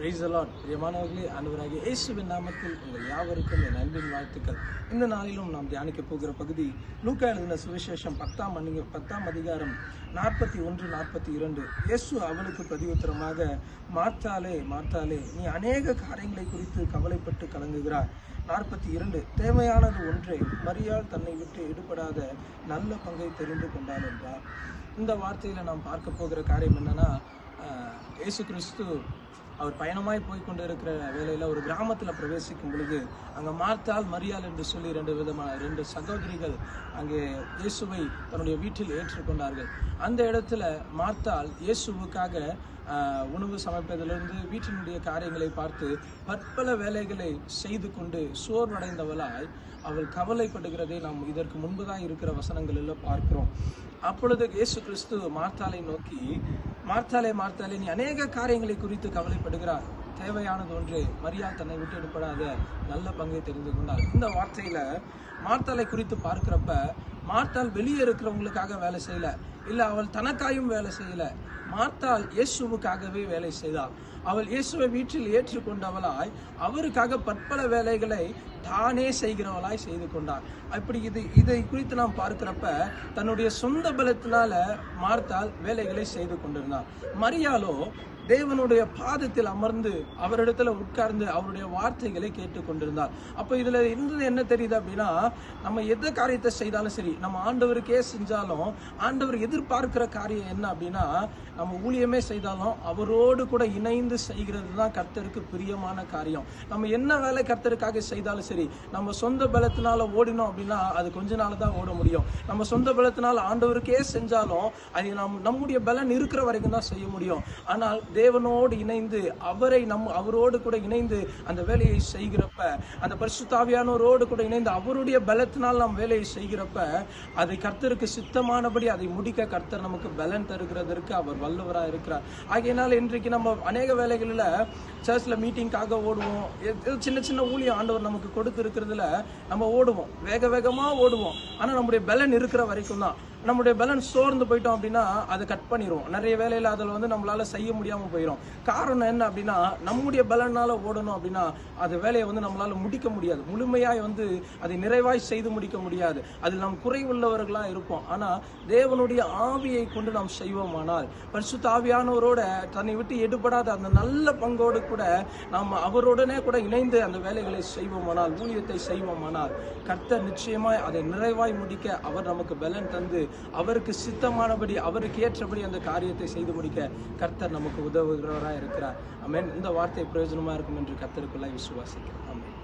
Price allot பிரியமானவர்களே ஆண்டவராகிய இயேசுவின் நாமத்தில் உங்கள் யாவருக்கும் என் அன்பின் வாழ்த்துக்கள். இந்த நாளிலும் நாம் தியானிக்க போகிற பகுதி லூக்கா எழுதின சுவிசேஷம் பத்தாம் மணி பத்தாம் அதிகாரம் நாற்பத்தி ஒன்று நாற்பத்தி இரண்டு. இயேசு அவளுக்கு பிரதியுத்தரமாக மார்த்தாலே மார்த்தாலே நீ அநேக காரியங்களை குறித்து கவலைப்பட்டு கலங்குகிறார் நாற்பத்தி இரண்டு. தேவையானது ஒன்றே மரியாள் தன்னை விட்டு எடுபடாத நல்ல பங்கை தெரிந்து கொண்டாள் என்றார். இந்த வார்த்தையில் நாம் பார்க்க போகிற காரியம் என்னன்னா இயேசு கிறிஸ்து அவர் பயணமாய் போய் கொண்டு இருக்கிற வேலையில் ஒரு கிராமத்தில் பிரவேசிக்கும் பொழுது அங்கே மார்த்தாள் மரியாள் என்று சொல்லி ரெண்டு விதமான ரெண்டு சகோதரிகள் அங்கே இயேசுவை தன்னுடைய வீட்டில் ஏற்றுக்கொண்டார்கள். அந்த இடத்துல மார்த்தாள் இயேசுவுக்காக உணவு சமைப்பதிலிருந்து வீட்டினுடைய காரியங்களை பார்த்து பற்பல வேலைகளை செய்து கொண்டு சோர்வடைந்தவளாய் அவள் கவலைப்படுகிறதை நாம் இதற்கு முன்புதான் இருக்கிற வசனங்களில் பார்க்கிறோம். அப்பொழுது இயேசு கிறிஸ்து மார்த்தாலை நோக்கி மார்த்தாலே மார்த்தாலே நீ அநேக காரியங்களை குறித்து கவலைப்படுகிறார். தேவையானது ஒன்று மரியா தன்னை விட்டு எடுப்படாத நல்ல பங்கை தெரிந்து கொண்டார். இந்த வார்த்தையில மார்த்தலை குறித்து பார்க்கிறப்ப மார்த்தாள் வெளியே இருக்கிறவங்களுக்காக வேலை செய்யல. இல்ல அவள் தனக்காயும் வேலை செய்யல. மார்த்தால் இயேசுவுக்காகவே வேலை செய்தாள். அவள் இயேசுவை வீட்டில் ஏற்றுக்கொண்டவளாய் அவருக்காக பற்பல வேலைகளை தானே செய்கிறவளாய் செய்து கொண்டாள். அப்படி இது இதை குறித்து நாம் பார்க்கிறப்ப தன்னுடைய சொந்த பலத்தினால மார்த்தாள் வேலைகளை செய்து கொண்டிருந்தார் மரியாளோ தேவனுடைய பாதத்தில் அமர்ந்து அவரிடத்துல உட்கார்ந்து அவருடைய வார்த்தைகளை கேட்டு கொண்டிருந்தார் அப்ப இதுல இருந்தது என்ன தெரியுது அப்படின்னா நம்ம எந்த காரியத்தை செய்தாலும் சரி நம்ம ஆண்டவருக்கே செஞ்சாலும் ஆண்டவர் எதிர்பார்க்கிற காரியம் என்ன அப்படின்னா நம்ம ஊழியமே செய்தாலும் அவரோடு கூட இணைந்து செய்கிறது தான் கர்த்தருக்கு பிரியமான காரியம். நம்ம என்ன வேலை கர்த்தருக்காக செய்தாலும் சரி நம்ம சொந்த பலத்தினால ஓடினோம் அப்படின்னா அது கொஞ்ச நாள் தான் ஓட முடியும். நம்ம சொந்த பலத்தினால ஆண்டவருக்கே செஞ்சாலும் அது நம் நம்முடைய பலன் இருக்கிற வரைக்கும் தான் செய்ய முடியும். ஆனால் தேவனோடு இணைந்து அவரை நம் அவரோடு கூட இணைந்து அந்த வேலையை செய்கிறப்ப அந்த பரிசுத்தாவியானோரோடு கூட இணைந்து அவருடைய பலத்தினால் நாம் வேலையை செய்கிறப்ப அதை கர்த்தருக்கு சித்தமானபடி அதை முடிக்க கர்த்தர் நமக்கு பலன் தருகிறதற்கு அவர் வல்லவராக இருக்கிறார். ஆகையினால் இன்றைக்கு நம்ம அநேக வேலைகளில் சர்ச்சில் மீட்டிங்காக ஓடுவோம். சின்ன சின்ன ஊழியம் ஆண்டவர் நமக்கு கொடுத்து இருக்கிறதுல நம்ம ஓடுவோம். வேக வேகமாக ஓடுவோம். ஆனால் நம்முடைய பலன் இருக்கிற வரைக்கும் தான். நம்முடைய பலன் சோர்ந்து போயிட்டோம் அப்படின்னா அதை கட் பண்ணிடுவோம் நிறைய வேலையில் அதில் வந்து நம்மளால செய்ய முடியாமல் போயிடும் காரணம் என்ன அப்படின்னா நம்முடைய பலனால ஓடணும் அப்படின்னா அது வேலையை வந்து நம்மளால முடிக்க முடியாது. முழுமையாய் வந்து அதை நிறைவாய் செய்து முடிக்க முடியாது. அதில் நம்ம குறைவுள்ளவர்களாக இருப்போம். ஆனால் தேவனுடைய ஆவியை கொண்டு நாம் செய்வோமானால் பரிசுத்த ஆவியானவரோட தன்னை விட்டு எடுபடாத அந்த நல்ல பங்கோடு கூட நாம் அவருடனே கூட இணைந்து அந்த வேலைகளை செய்வோமானால் ஊழியத்தை செய்வோமானால் கர்த்தர் நிச்சயமாய் அதை நிறைவாய் முடிக்க அவர் நமக்கு பலன் தந்து அவருக்கு சித்தமானபடி அவருக்கு ஏற்றபடி அந்த காரியத்தை செய்து முடிக்க கர்த்தர் நமக்கு உதவுகிறவராக இருக்கிறார். அமேன் இந்த வார்த்தை பிரயோஜனமாக இருக்கும் என்று கர்த்தருக்குள்ளாய் விசுவாசிக்கிறேன் அமேன்